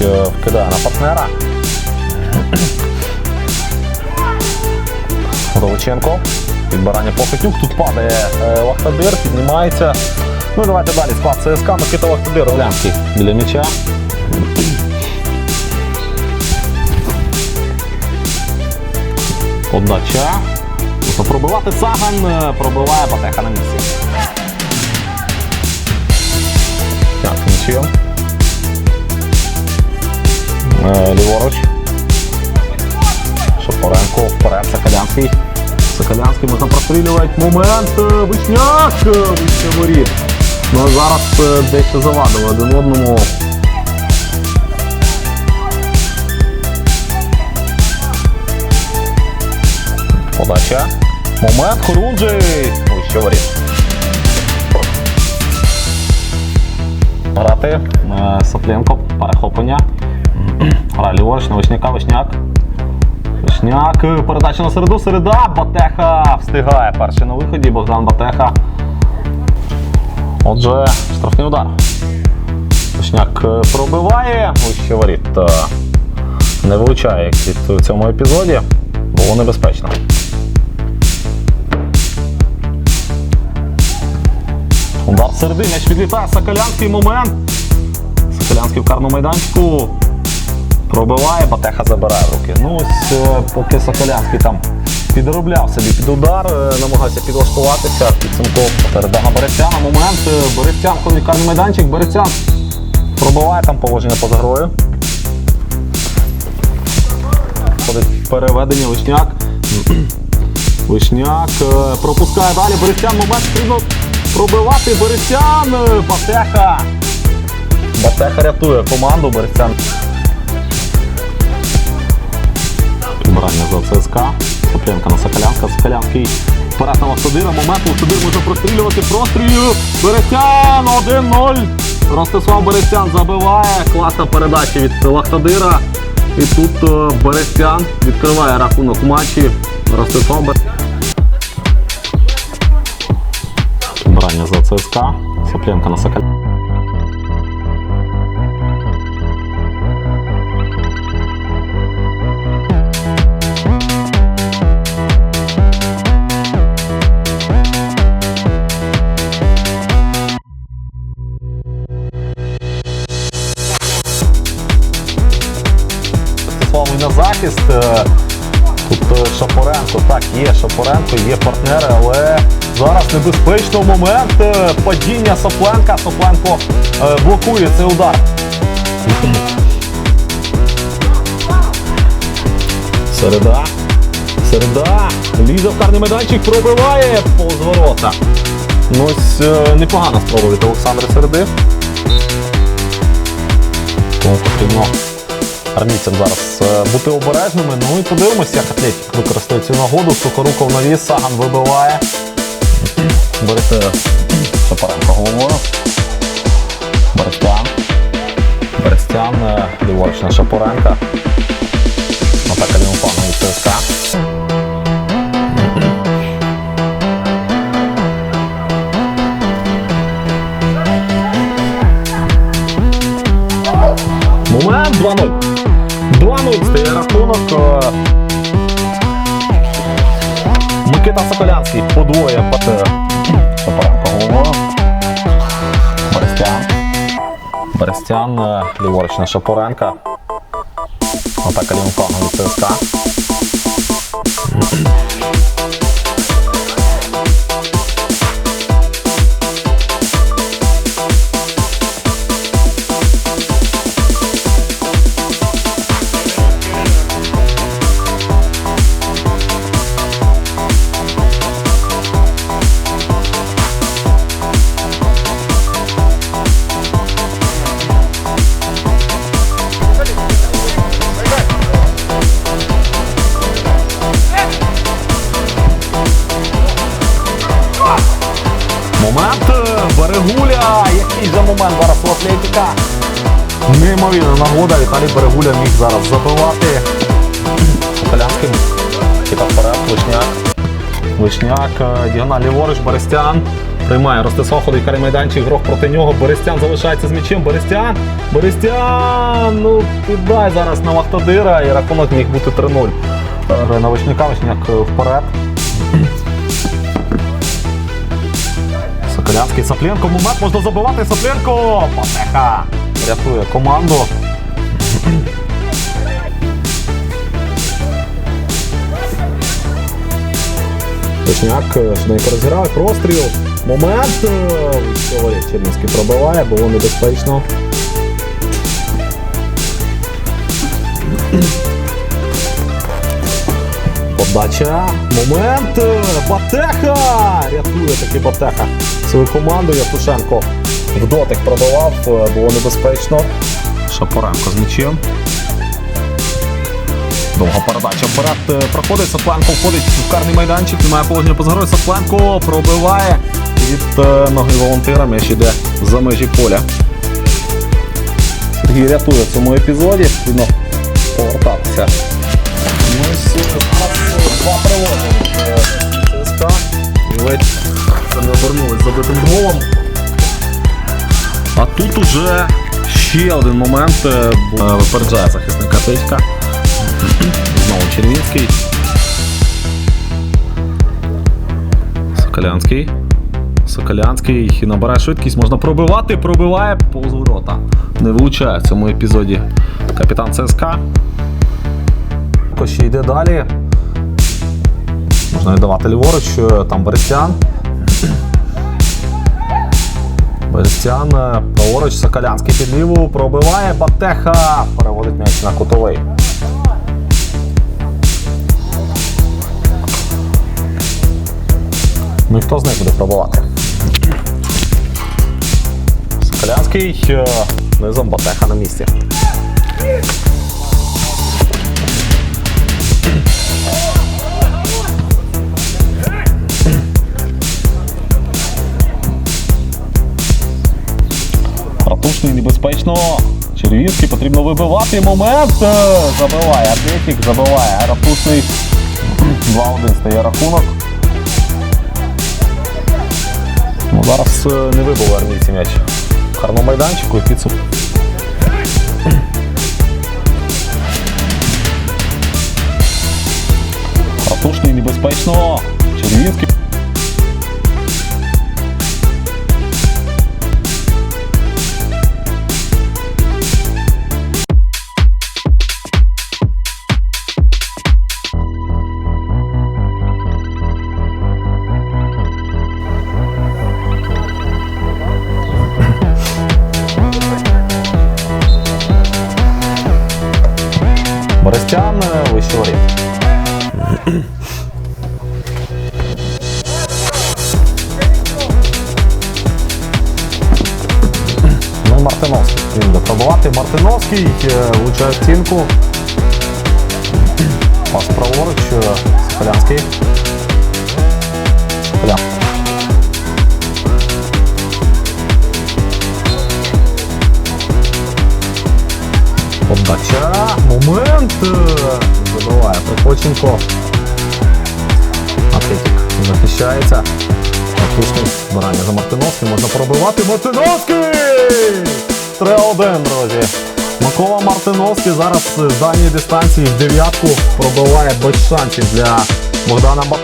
Е, на партнера. Головиченко. Підбирання Покатюк. Тут падає е, Вахтадир, піднімається. Ну давайте далі. Склад ЦСКА, Микита Вахтадир, Олянський біля м'яча. Подача. Пробивати Цаган, е, пробиває Патеха на місці. Так, нічим. Е, ліворуч. Шапоренко, вперед, Соколянський. Соколянський можна прострілювати. Момент. е, Вишняк! е, Вище воріт. Ну а зараз дещо завадили один одному. Подача. Момент. Хорунжий. Вище воріт. Грати. Сопленко. Перехоплення. Грає ліворуч на Вишняка. Вишняк. Вишняк. е, Передача на середу. Середа. Батеха встигає. Перший на виході. Богдан Батеха. Отже, штрафний удар. Вишняк е, пробиває. Вище воріт. Е, Не влучає як в цьому епізоді. Було небезпечно. Удар середи, м'яч відлітає. Соколянський момент. Соколянський в карному майданчику. Пробиває, Батеха забирає руки. Ну ось е, поки Соколянський там підробляв собі під удар, е, намагався підлаштуватися. Підсумку передага Берестяна. Момент. е, Берестян ходить карний майданчик. Берестян пробиває там положення поза грою. Переведення Вишняк. Вишняк пропускає далі. Берестян момент потрібно пробивати. Берестян. е, Батеха. Батеха рятує команду. Берестян. Підбирання за ЦСКА. Сопленка на Соколянська. Соколянський вперед на Вахтодира. Момент Вахтодир може прострілювати. Прострілю. Берестян 1-0. Ростислав Берестян забиває. Класна передача від Вахтодира. І тут е, Берестян відкриває рахунок матчі. Ростислав Берестян. Підбирання за ЦСКА. Сопленка на Соколянська. Захист. Е, Тут е, Шапоренко, так, є Шапоренко, є партнери, але зараз небезпечно момент е, падіння Сопленка. Сопленко е, блокує цей удар. Середа. Середа. Лізе в карний майданчик, пробиває повз ворота. Ну ось непогана спроба від Олександра Середи. Тому потрібно армійцям зараз е, бути обережними. Ну і подивимося, як Атлетік використає цю нагоду. Сухоруков навіс, Саган вибиває. Берете Шапаренко головою. Берестян. Берестян, е, ліворуч на Шапоренка. Атака Лімфана від ЦСКА. 2-0 стає рахунок. Е, Микита Соколянський подвоє пати Шапаренко головою. Берестян. Берестян, е, ліворуч на Шапоренка. Атака Лімфану від ЦСКА. Же момент зараз у Атлетіка. Неймовірна нагода. Віталій Берегуля міг зараз забивати. Соколянським. Кита вперед, Вишняк. Вишняк, е, діагональ ліворуч, Берестян. Приймає Ростислав, ходить карий майданчик, грох проти нього. Берестян залишається з м'ячем. Берестян! Берестян! Ну, піддай зараз на Вахтадира і рахунок міг бути 3-0. Грає на Вишняка, Вишняк е, вперед. Соколянський Сапленко. Момент можна забивати. Сапленко! Патеха! Рятує команду. Вишняк е, швиденько розіграє, простріл. Момент. е, Чернівський пробиває, було небезпечно. Подача. Момент. е, Батеха! Рятує таки Батеха. Свою команду Ясушенко в дотик пробивав, е, було небезпечно. Шапоренко з м'ячем. Довга передача вперед е, проходить, Сапленко входить в карний майданчик, немає положення поза грою. Сапленко пробиває від е, ноги волонтера, м'яч іде за межі поля. Сергій рятує в цьому епізоді, потрібно повертатися. Ось, у Два приводи ЦСКА. Не обернулись забитим голом. А тут уже ще один момент е, е, випереджає захисника Петька. Знову Червінський. Соколянський. Соколянський набирає швидкість, можна пробивати, пробиває повз. Не влучає в цьому епізоді капітан ЦСКА. Ще йде далі. Можна віддавати ліворуч, е, там Берестян. Берестян праворуч, Соколянський під ліву пробиває, Батеха переводить м'яч на кутовий. Ну і хто з них буде пробувати? Соколянський е, низом Батеха на місці. Небезпечно. Червінський потрібно вибивати. Момент. е, Забиває. Атлетік забиває. Ратушний 2-1 стає рахунок. Ну, зараз е, не вибив армійці м'яч. В майданчику і підсуп. Ратушний небезпечно. Червінський. Е, вище воріт. Ну Мартиновський. Він буде пробувати. Мартиновський е, влучає в стінку. Пас праворуч. е, Соколянський. Соколян. Подача. Момент. е, Забиває Прохоченко. Атлетик захищається. Ратушний збирання за Мартиновським. Можна пробивати. Мартиновський! 3-1, друзі. Микола Мартиновський зараз з дальньої дистанції в дев'ятку пробиває без шансів для Богдана Ба.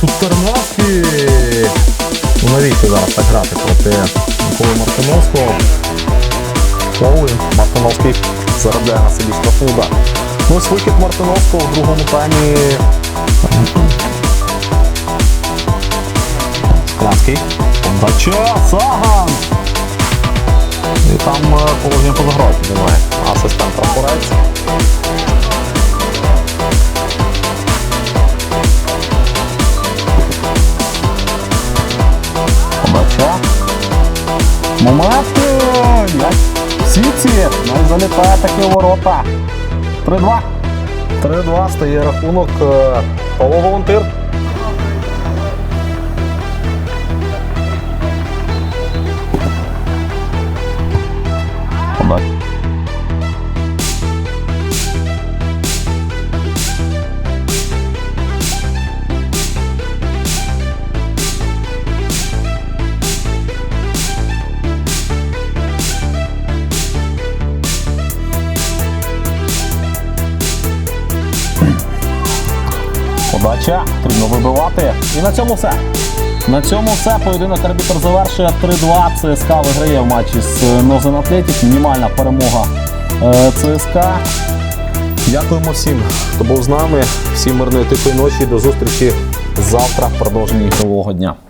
Тут Тарнавський. Ну навіщо зараз так грати проти Миколи Мартиновського? Фоули. Мартиновський заробляє на собі штрафний удар. Ну ось вихід Мартиновського в другому таймі. Склянський. Подача, Саган! І там е, положення поза немає. Асистент прапорець. Момент. Сіці! Не залітає такі ворота. 3-2. 3-2 стає рахунок е, Павло Волонтир. Подача, потрібно вибивати. І на цьому все. На цьому все. Поєдинок арбітр завершує 3-2. ЦСКА виграє в матчі з Нозен Атлетік. Мінімальна перемога е, ЦСКА. Дякуємо всім, хто був з нами. Всім мирної тихої ночі. До зустрічі завтра в продовженні ігрового дня.